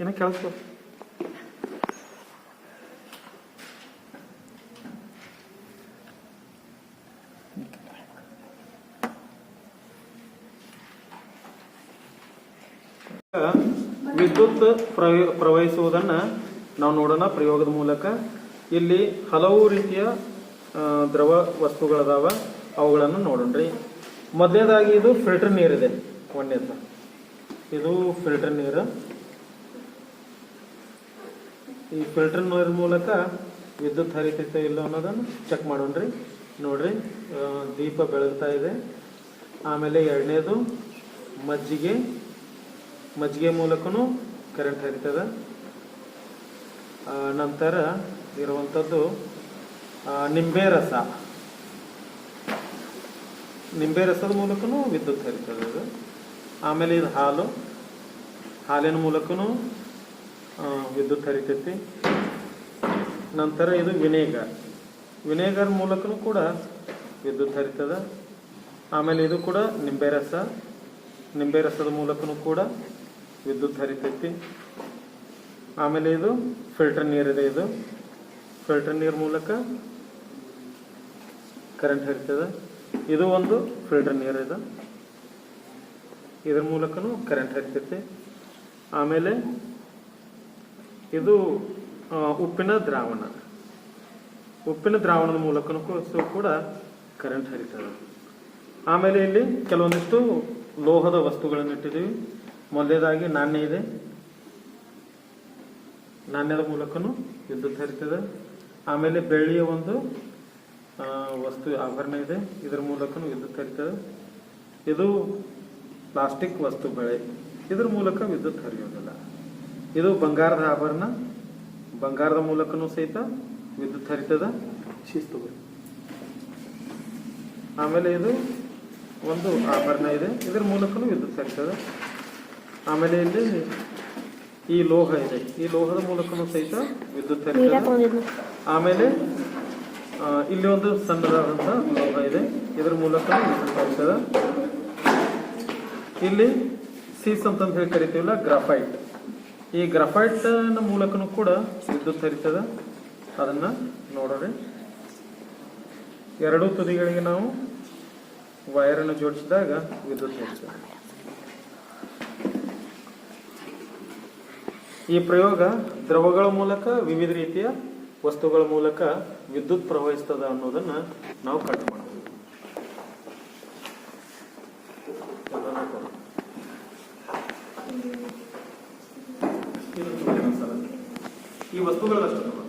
ಏನ ಕೆಲಸ ವಿದ್ಯುತ್ ಪ್ರವ, ಪ್ರವಹಿಸುವುದನ್ನು ನಾವು ನೋಡೋಣ ಪ್ರಯೋಗದ ಮೂಲಕ. ಇಲ್ಲಿ ಹಲವು ರೀತಿಯ ದ್ರವ ವಸ್ತುಗಳದಾವ. ಅವುಗಳನ್ನು ನೋಡೋಣ್ರಿ. ಮೊದಲನೇದಾಗಿ ಇದು ಫಿಲ್ಟರ್ ನೀರಿದೆ. ಒಂದೇದು ಇದು ಫಿಲ್ಟರ್ ನೀರು. ಈ ಫಿಲ್ಟರ್ ನೀರ್ ಮೂಲಕ ವಿದ್ಯುತ್ ಹರಿತೈತೆ ಇಲ್ಲ ಅನ್ನೋದನ್ನು ಚೆಕ್ ಮಾಡೋಣ್ರಿ. ನೋಡ್ರಿ ದೀಪ ಬೆಳಗ್ತಾ ಇದೆ. ಆಮೇಲೆ ಎರಡನೇದು, ಮಜ್ಜಿಗೆ. ಮಜ್ಜಿಗೆ ಮೂಲಕನೂ ಕರೆಂಟ್ ಹರಿತದ. ನಂತರ ಇರುವಂಥದ್ದು ನಿಂಬೆ ರಸ. ನಿಂಬೆ ರಸದ ಮೂಲಕನೂ ವಿದ್ಯುತ್ ಹರಿತದೆ ಅದು ಆಮೇಲೆ ಇದು ಹಾಲು. ಹಾಲಿನ ಮೂಲಕನೂ ವಿದ್ಯುತ್ ಹರಿತೈತಿ. ನಂತರ ಇದು ವಿನೇಗರ್. ವಿನೇಗರ್ ಮೂಲಕನೂ ಕೂಡ ವಿದ್ಯುತ್ ಹರಿತದ. ಆಮೇಲೆ ಇದು ಕೂಡ ನಿಂಬೆ ರಸ. ನಿಂಬೆ ರಸದ ಮೂಲಕನೂ ಕೂಡ ವಿದ್ಯುತ್ ಹರಿತೈತಿ. ಆಮೇಲೆ ಇದು ಫಿಲ್ಟರ್ ನೀರಿದೆ ಇದು ಫಿಲ್ಟರ್ ನೀರು ಮೂಲಕ ಕರೆಂಟ್ ಹರಿತದ. ಇದು ಒಂದು ಫಿಲ್ಟರ್ ನೀರಿದೆ ಇದ್ರ ಮೂಲಕನೂ ಕರೆಂಟ್ ಹರಿತೈತಿ. ಆಮೇಲೆ ಇದು ಉಪ್ಪಿನ ದ್ರಾವಣ. ಉಪ್ಪಿನ ದ್ರಾವಣದ ಮೂಲಕನೂ ಕೂಡ ಕರೆಂಟ್ ಹರಿತದೆ. ಆಮೇಲೆ ಇಲ್ಲಿ ಕೆಲವೊಂದಿಷ್ಟು ಲೋಹದ ವಸ್ತುಗಳನ್ನು ಇಟ್ಟಿದ್ದೀವಿ. ಮೊದಲೇದಾಗಿ ನಾಣ್ಯ ಇದೆ. ನಾಣ್ಯದ ಮೂಲಕನೂ ವಿದ್ಯುತ್ ಹರಿತದೆ. ಆಮೇಲೆ ಬೆಳ್ಳಿಯ ಒಂದು ವಸ್ತು ಆಭರಣ ಇದೆ. ಇದರ ಮೂಲಕನೂ ವಿದ್ಯುತ್ ಹರಿತದೆ. ಇದು ಪ್ಲಾಸ್ಟಿಕ್ ವಸ್ತು ಬೆಳೆ. ಇದ್ರ ಮೂಲಕ ವಿದ್ಯುತ್ ಹರಿಯೋದಿಲ್ಲ. ಇದು ಬಂಗಾರದ ಆಭರಣ. ಬಂಗಾರದ ಮೂಲಕನೂ ಸಹಿತ ವಿದ್ಯುತ್ ಹರಿತದ ಶಿಸ್ತು ಆಮೇಲೆ ಇದು ಒಂದು ಆಭರಣ ಇದೆ. ಇದರ ಮೂಲಕನೂ ವಿದ್ಯುತ್ ಹರಿತದ. ಆಮೇಲೆ ಇಲ್ಲಿ ಈ ಲೋಹ ಇದೆ. ಈ ಲೋಹದ ಮೂಲಕನೂ ಸಹಿತ ವಿದ್ಯುತ್ ಹರಿತದ. ಆಮೇಲೆ ಇಲ್ಲಿ ಒಂದು ಸಣ್ಣದಾದಂತಹ ಲೋಹ ಇದೆ. ಇದರ ಮೂಲಕ ವಿದ್ಯುತ್ ಹರಿತದೆ. ಇಲ್ಲಿ ಸೀಸ್ ಅಂತಂದು ಹೇಳಿ ಕರಿತೀವಲ್ಲ ಗ್ರಾಫೈಟ್ ಈ ಗ್ರಾಫೈಟ್ನ ಮೂಲಕನೂ ಕೂಡ ವಿದ್ಯುತ್ ಹರಿತದ. ಅದನ್ನ ನೋಡೋಣ. ಎರಡೂ ತುದಿಗಳಿಗೆ ನಾವು ವೈರನ್ನು ಜೋಡಿಸಿದಾಗ ವಿದ್ಯುತ್ ಹರಿತದೆ. ಈ ಪ್ರಯೋಗ ದ್ರವಗಳ ಮೂಲಕ ವಿವಿಧ ರೀತಿಯ ವಸ್ತುಗಳ ಮೂಲಕ ವಿದ್ಯುತ್ ಪ್ರವಹಿಸ್ತದ ಅನ್ನೋದನ್ನ ನಾವು ಕಂಡು ಮಾಡಬಹುದು ಈ ವಸ್ತುಗಳಷ್ಟು